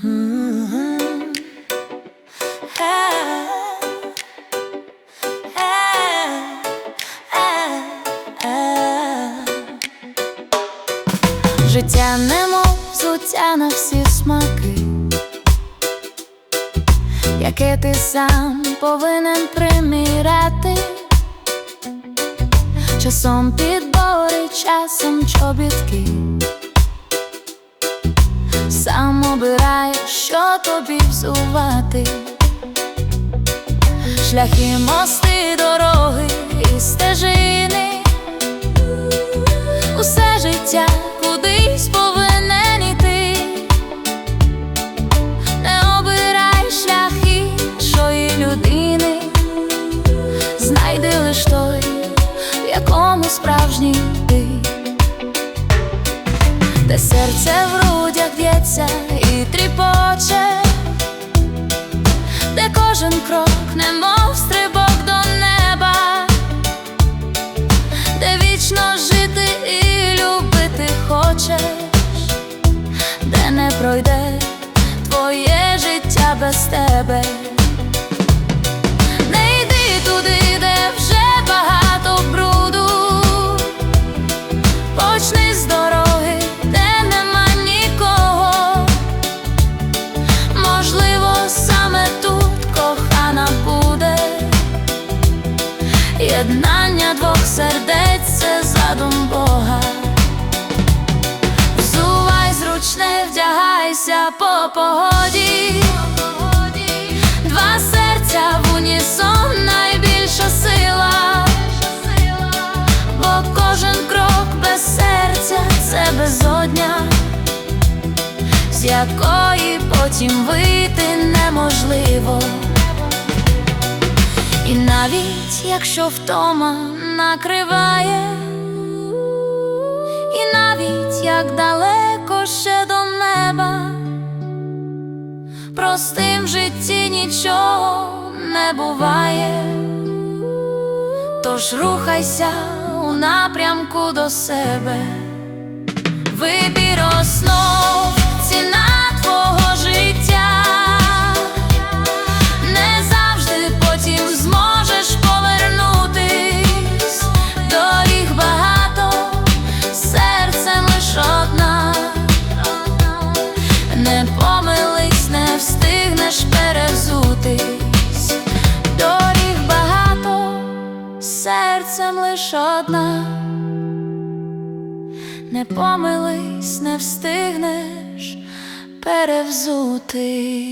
Життя немов взуття на всі смаки, яке ти сам повинен приміряти, часом підбори, часом чобітки, сам обираєш, що тобі взувати, шляхи, мости, дороги і стежини. Усе життя кудись повинен іти, не обирай шлях іншої людини, знайди лиш той, в якому справжній ти, де серце в грудях б'ється і тріпоче, де кожен крок, немов стрибок до неба. Де вічно жити і любити хочеш, де не пройде твоє життя без тебе. Єднання двох сердець це задум Бога. Взувай зручне, вдягайся по погоді. Два серця в унісон найбільша сила, бо кожен крок без серця це безодня, з якої потім вийти якщо втома накриває, і навіть як далеко ще до неба, простим в житті нічого не буває, тож рухайся у напрямку до себе, вибір основ, лиш одна, не помились, не встигнеш перевзутись.